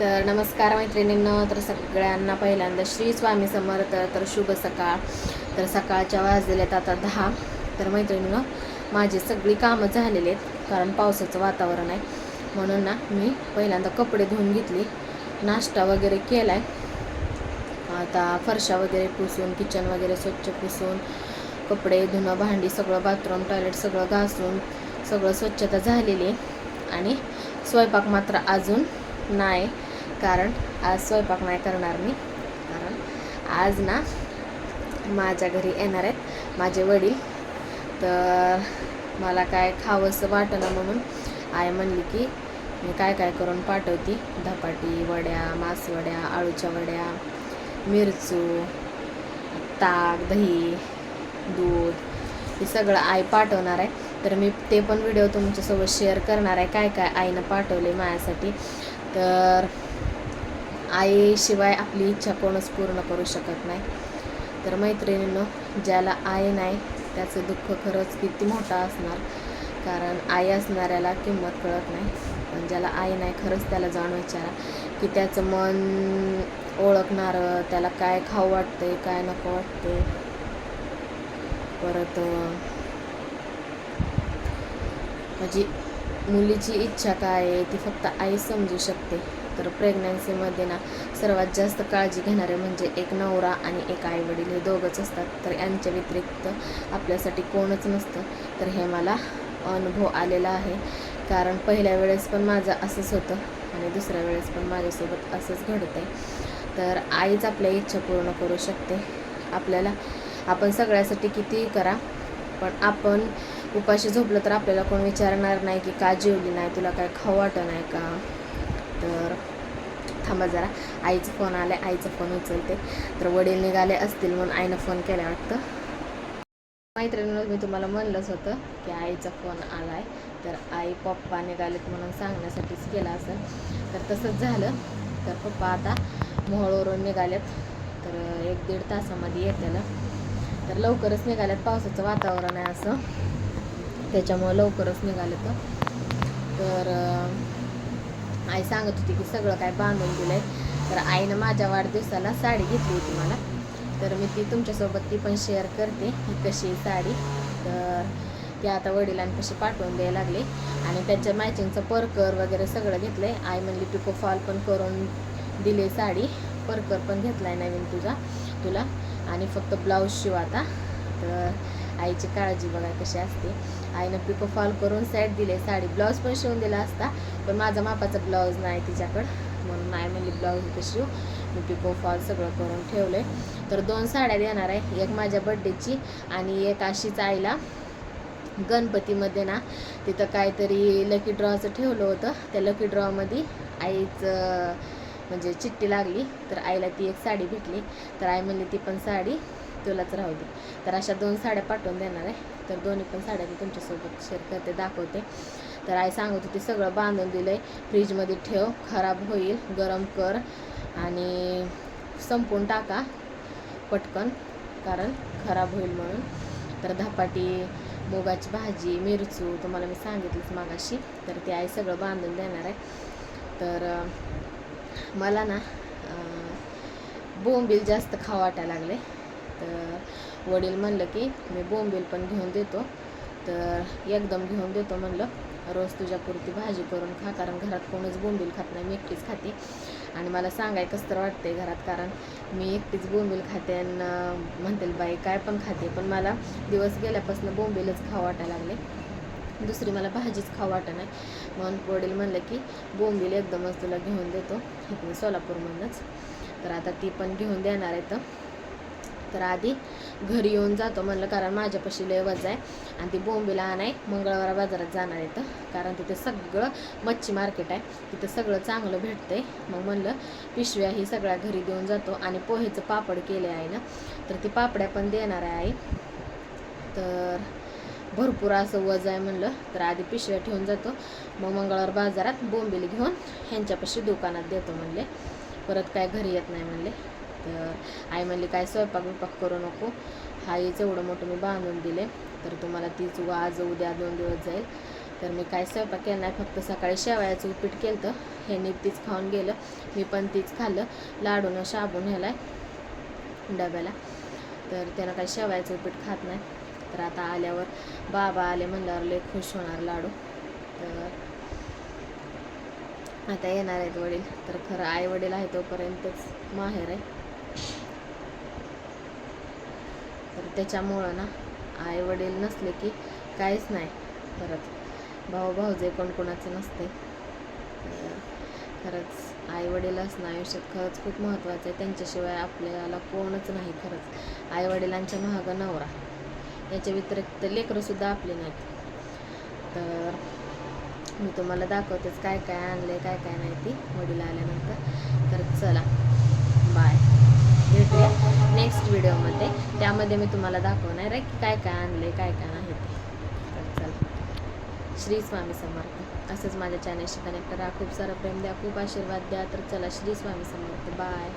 तर नमस्कार मैत्रिणींना तर सगळ्यांना पहिल्यांदा श्री स्वामी समर्थ तर शुभ सकाळ. तर सकाळच्या वाजलेल्यात आता दहा. तर मैत्रिणीनं माझी सगळी कामं झालेली आहेत कारण पावसाचं वातावरण आहे. म्हणून ना मी पहिल्यांदा कपडे धुवून घेतले नाश्ता वगैरे केला आहे आता फरशा वगैरे पुसून किचन वगैरे स्वच्छ पुसून कपडे धुणं भांडी सगळं बाथरूम टॉयलेट सगळं घासून सगळं स्वच्छता झालेली आणि स्वयंपाक मात्र अजून नाही. कारण आज स्वयंपाक नाही करणार मी. कारण आज ना माझ्या घरी येणार आहेत माझे वडील. तर मला काय खावंसं वाटणं म्हणून आई म्हणली की मी काय काय करून पाठवती? धपाटी वड्या मासवड्या आळूच्या वड्या मिरचू ताक दही दूध हे सगळं आई पाठवणार आहे. तर मी ते पण व्हिडिओ तुमच्यासोबत शेअर करणार आहे. काय काय आईनं पाठवले माझ्यासाठी. तर आईशिवाय आपली इच्छा कोणच पूर्ण करू शकत नाही. तर मैत्रिणींनो ज्याला आई नाही त्याचं दुःख खरंच किती मोठं असणार? कारण आई असणाऱ्याला किंमत कळत नाही. पण ज्याला आई नाही खरंच त्याला जाणून विचारा की त्याचं मन ओळखणारं त्याला काय खाऊ वाटते काय नको वाटते परत म्हणजे मुलीची इच्छा काय आहे ती फक्त आई समजू शकते. तर प्रेग्नन्सीमध्ये ना सर्वात जास्त काळजी घेणारे म्हणजे एक नवरा आणि एक आईवडील हे दोघंच असतात. तर यांच्या व्यतिरिक्त आपल्यासाठी कोणच नसतं. तर हे मला अनुभव आलेला आहे. कारण पहिल्या वेळेस पण माझं असंच होतं आणि दुसऱ्या वेळेस पण माझ्यासोबत असंच घडतं आहे. तर आईच आपल्या इच्छा पूर्ण करू शकते. आपल्याला आपण सगळ्यासाठी कितीही करा पण आपण उपाशी झोपलं तर आपल्याला कोण विचारणार नाही की का जेवली नाही तुला काय खाऊ वाटत नाही का? तर थांबा जरा. आईचा फोन आला आहे आईचा फोन उचलते. तर वडील निघाले असतील म्हणून आईनं फोन केला वाटतं. मैत्रिणीनं मी तुम्हाला म्हणलंच होतं की आईचा फोन आला आहे तर आई पप्पा निघालेत म्हणून सांगण्यासाठीच केला असं. तर तसंच झालं. तर पप्पा आता मोहोळवरून निघालेत. तर एक दीड तासामध्ये येत्याला तर लवकरच निघाल्यात. पावसाचं वातावरण आहे असं. त्याच्यामुळं लवकरच निघाले तर तर आई सांगत होती की सगळं काय बांधून दिलं आहे तर आईनं माझ्या वाढदिवसाला साडी घेतली होती मला. तर मी ती तुमच्यासोबत ती पण शेअर करते ही कशी साडी. तर ती आता वडिलांपाशी पाठवून द्यायला लागले. आणि त्याच्या मॅचिंगचं परकर वगैरे सगळं घेतलं आहे आई म्हणली पिको फॉल पण करून दिले साडी. परकर पण घेतला आहे नवीन तुझा तुला. आणि फक्त ब्लाऊज शिव आता. तर आईची काळजी बघा कशी असते. आईनं पिको फॉल करून सेट दिले साडी ब्लाऊज पण शिवून दिला असता. पण माझा मापाचा ब्लाऊज नाही तिच्याकडं म्हणून आई म्हणली ब्लाऊज इथं शिव. मी पिको फॉल सगळं करून ठेवलं आहे तर दोन साड्या देणार आहे एक माझ्या बड्डेची आणि एक अशीच आईला. गणपतीमध्ये ना तिथं काहीतरी लकी ड्रॉचं ठेवलं होतं. त्या लकी ड्रॉमध्ये आईचं म्हणजे चिठ्ठी लागली. तर आईला ती एक साडी भेटली. तर आई म्हणली ती पण साडी तुलाच राहू दे. तर अशा दोन साड्या पाठवून देणार आहे. तर दोन्ही पण साड्या मी तुमच्यासोबत शेअर करते दाखवते. तर आई सांगत होती सगळं बांधून दिलं आहे फ्रीजमध्ये ठेव खराब होईल गरम कर आणि संपून टाका पटकन कारण खराब होईल म्हणून. तर धपाटी मुगाची भाजी मिरचू तुम्हाला मी सांगितलंच मागाशी. तर ते आई सगळं बांधून देणार आहे. तर मला ना बोंबील जास्त खावा वाटायला लागले तर वडील म्हणलं की मी बोंबील पण घेऊन देतो. तर एकदम घेऊन देतो म्हणलं. रोज तुझ्यापुरती भाजी करून खा कारण घरात कोणीच बोंबील खात नाही मी एकटीच खाते. आणि मला सांगाय कसं तर वाटते घरात कारण मी एकटीच बोंबील खाते आणि म्हणतील बाई काय पण खाते. पण मला दिवस गेल्यापासून बोंबीलच खावं वाटायला लागले. दुसरी मला भाजीच खाऊ वाटत नाही. म्हणून वडील म्हणलं की बोंबील एकदमच तुला घेऊन देतो इथून सोलापूरमधूनच तर आता ती पण घेऊन देणार आहे तर तर आधी घरी येऊन जातो म्हणलं कारण माझ्यापाशी लय वजा आहे. आणि ती बोंबीला आणाय मंगळवार बाजारात जाणार आहे तर. कारण तिथे सगळं मच्छी मार्केट आहे. तिथं सगळं चांगलं भेटतंय. मग म्हणलं पिशव्या ही सगळ्या घरी देऊन जातो. आणि पोहेचं पापड केले आहे ना तर ती पापड्या पण देणार आहे आई. तर भरपूर असं वज आहे म्हणलं. तर आधी पिशव्या ठेवून जातो. मग मंगळवार बाजारात बोंबील घेऊन ह्यांच्यापाशी दुकानात देतो म्हणले. परत काय घरी येत नाही म्हणले. तर आई म्हणली काय स्वयंपाक बिपाक करू नको. हा एवढं मोठं मी बांधून दिले तर तुम्हाला तीच व आज उद्या दोन दिवस जाईल. तर मी काय स्वयंपाक केला नाही फक्त सकाळी शेवयाचं उपीट केलं तर ह्यांनी तीच खाऊन गेलं. मी पण तीच खाल्लं. लाडूनं शाबून ह्याला डब्याला. तर त्यानं काही शेवायचं उपीट खात नाही. तर आता आल्यावर बाबा आले म्हणल्यावर लय खुश होणार लाडू. तर आता येणार आहेत वडील. तर खरं आई वडील आहे तोपर्यंतच माहेर आहे. तर त्याच्यामुळं ना आई वडील नसले की काहीच नाही खरंच भाऊ भाऊजे कोण कोणाचं नसते. खरंच आई वडील असणं आयुष्यात खरंच खूप महत्त्वाचं आहे. त्यांच्याशिवाय आपल्याला कोणच नाही खरंच. आई वडिलांच्या महाग नवरा. याच्या व्यतिरिक्त लेकरंसुद्धा आपले नाहीत. तर मी तुम्हाला दाखवतेच काय काय आणले काय काय नाही ती वडील आल्यानंतर. तर चला बाय. भेटूया नेक्स्ट व्हिडिओमध्ये त्यामध्ये मी तुम्हाला दाखवणार आहे की काय काय आणले काय काय आहे ते. तर चला. श्री स्वामी समर्थ. असंच माझ्या चॅनलशी कनेक्ट राहा खूप सारं प्रेम द्या खूप आशीर्वाद द्या. तर चला श्री स्वामी समर्थ. बाय